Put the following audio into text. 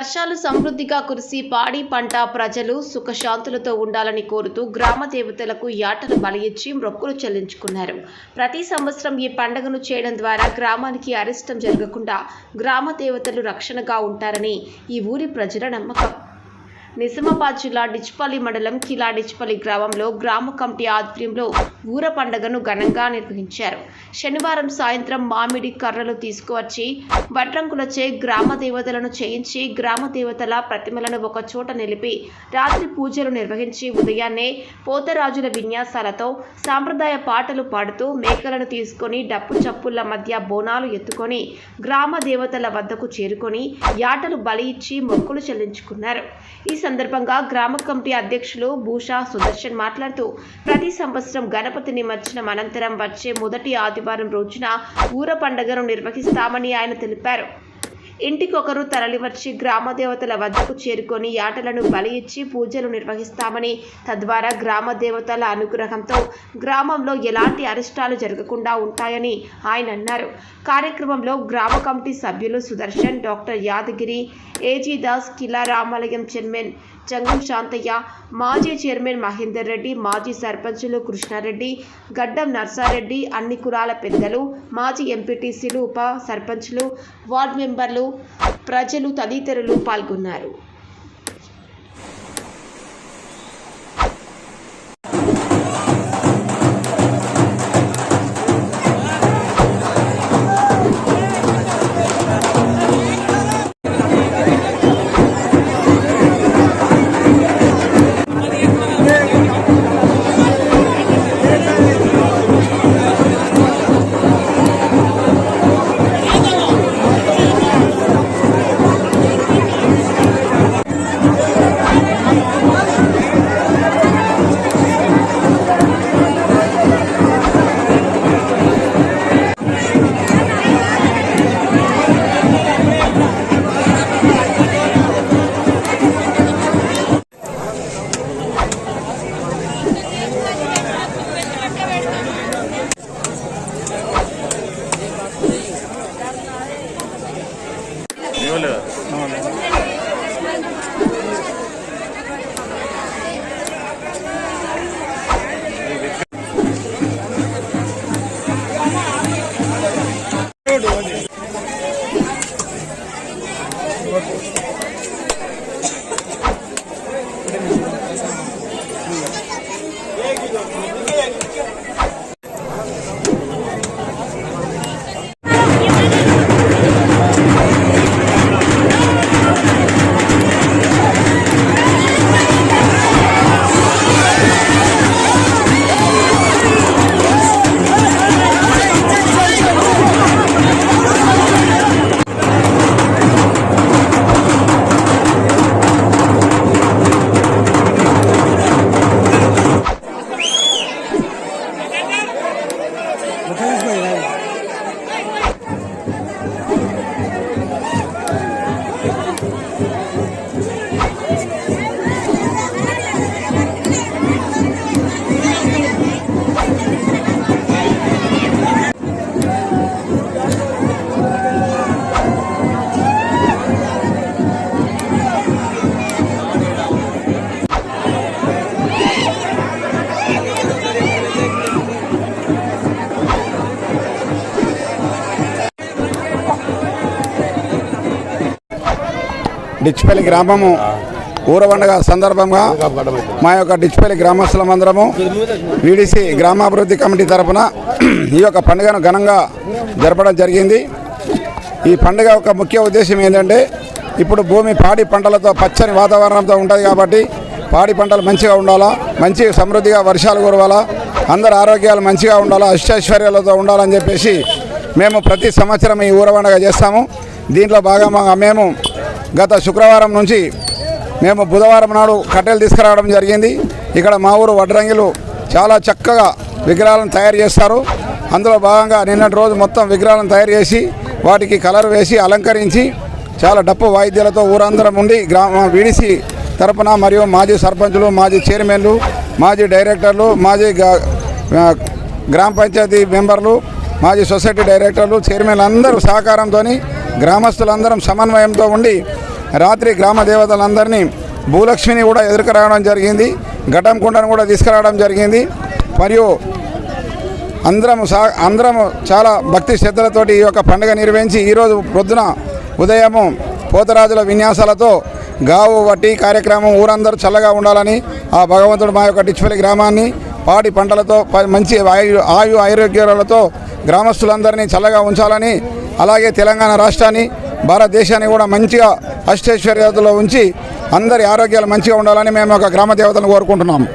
వర్షాలు సమృద్ధిగా కురిసి పాడి పంట ప్రజలు సుఖశాంతులతో ఉండాలని కోరుతూ గ్రామ దేవతలకు యాటను బలయించి మొక్కులు చెల్లించుకున్నారు. ప్రతి సంవత్సరం ఈ పండుగను చేయడం ద్వారా గ్రామానికి అరిష్టం జరగకుండా గ్రామ దేవతలు రక్షణగా ఉంటారని ఈ ఊరి ప్రజల నమ్మకం. నిజామాబాద్ జిల్లా డిచ్పల్లి మండలం కిలా డిచ్పల్లి గ్రామంలో గ్రామ కమిటీ ఆధ్వర్యంలో ఊర పండుగను ఘనంగా నిర్వహించారు. శనివారం సాయంత్రం మామిడి కర్రలు తీసుకువచ్చి వడ్రంకులచే గ్రామ దేవతలను చేయించి గ్రామ దేవతల ప్రతిమలను ఒక చోట నిలిపి రాత్రి పూజలు నిర్వహించి ఉదయాన్నే పోతరాజుల విన్యాసాలతో సాంప్రదాయ పాటలు పాడుతూ మేకలను తీసుకొని డప్పు చప్పుల మధ్య బోనాలు ఎత్తుకొని గ్రామ దేవతల వద్దకు చేరుకొని యాటలు బలి ఇచ్చి మొక్కులు చెల్లించుకున్నారు. ఈ సందర్భంగా గ్రామ కమిటీ అధ్యక్షులు భూషా సుదర్శన్ మాట్లాడుతూ ప్రతి సంవత్సరం గణపతి నిమజ్జనం అనంతరం వచ్చే మొదటి ఆదివారం రోజున ఊర పండుగను నిర్వహిస్తామని ఆయన తెలిపారు. ఇంటికొకరు తరలివచ్చి గ్రామ దేవతల వద్దకు చేరుకొని యాటలను బలి ఇచ్చి పూజలు నిర్వహిస్తామని తద్వారా గ్రామ దేవతల అనుగ్రహంతో గ్రామంలో ఎలాంటి అరిష్టాలు జరగకుండా ఉంటాయని ఆయన అన్నారు. కార్యక్రమంలో గ్రామ కమిటీ సభ్యులు సుదర్శన్ డాక్టర్ యాదగిరి ఏజీ దాస్ కిలా రామాలయం చైర్మన్ జంగం శాంతయ్య మాజీ చైర్మన్ మహేందర్ రెడ్డి మాజీ సర్పంచులు కృష్ణారెడ్డి గడ్డం నర్సారెడ్డి అన్ని కులాల పెద్దలు మాజీ ఎంపీటీసీలు ఉప సర్పంచులు వార్డు మెంబర్లు ప్రజలు తదితరులు పాల్గొన్నారు. Obrigado. డిచ్పల్లి గ్రామము ఊర సందర్భంగా మా యొక్క డిచ్పల్లి గ్రామస్తులమందరము వీడిసి గ్రామాభివృద్ధి కమిటీ తరఫున ఈ యొక్క పండుగను ఘనంగా జరపడం జరిగింది. ఈ పండుగ యొక్క ముఖ్య ఉద్దేశం ఏంటంటే ఇప్పుడు భూమి పాడి పంటలతో పచ్చని వాతావరణంతో ఉంటుంది కాబట్టి పాడి పంటలు మంచిగా ఉండాలా మంచి సమృద్ధిగా వర్షాలు కురవాలా అందరి ఆరోగ్యాలు మంచిగా ఉండాలా అష్టైశ్వర్యాలతో ఉండాలని చెప్పేసి మేము ప్రతి సంవత్సరం ఈ ఊర చేస్తాము. దీంట్లో భాగంగా మేము గత శుక్రవారం నుంచి మేము బుధవారం నాడు కట్టెలు తీసుకురావడం జరిగింది. ఇక్కడ మా ఊరు వడ్రంగిలు చాలా చక్కగా విగ్రహాలను తయారు చేస్తారు. అందులో భాగంగా నిన్నటి రోజు మొత్తం విగ్రహాలను తయారు చేసి వాటికి కలర్ వేసి అలంకరించి చాలా డప్పు వాయిద్యాలతో ఊరందరం ఉండి గ్రామ విడిసి తరపున మరియు మాజీ సర్పంచులు మాజీ చైర్మన్లు మాజీ డైరెక్టర్లు మాజీ గ్రామ పంచాయతీ మెంబర్లు మాజీ సొసైటీ డైరెక్టర్లు చైర్మన్లు అందరూ సహకారంతో గ్రామస్తులందరం సమన్వయంతో ఉండి రాత్రి గ్రామ దేవతలందరినీ భూలక్ష్మిని కూడా ఎదుర్కరావడం జరిగింది. ఘటం కుండను కూడా తీసుకురావడం జరిగింది. మరియు అందరం సా అందరము చాలా భక్తి శ్రద్ధలతోటి ఈ యొక్క పండుగ నిర్వహించి ఈరోజు ప్రొద్దున ఉదయము పోతరాజుల విన్యాసాలతో గావు వట్టి కార్యక్రమం ఊరందరూ చల్లగా ఉండాలని ఆ భగవంతుడు మా యొక్క డిచ్పల్లి గ్రామాన్ని పాడి పంటలతో మంచి ఆయు ఆయు ఆరోగ్యాలతో గ్రామస్తులందరినీ చల్లగా ఉంచాలని అలాగే తెలంగాణ రాష్ట్రాన్ని భారతదేశాన్ని కూడా మంచిగా అష్టైశ్వర్యాలతో ఉంచి అందరి ఆరోగ్యాలు మంచిగా ఉండాలని మేము ఒక గ్రామ దేవతను కోరుకుంటున్నాము.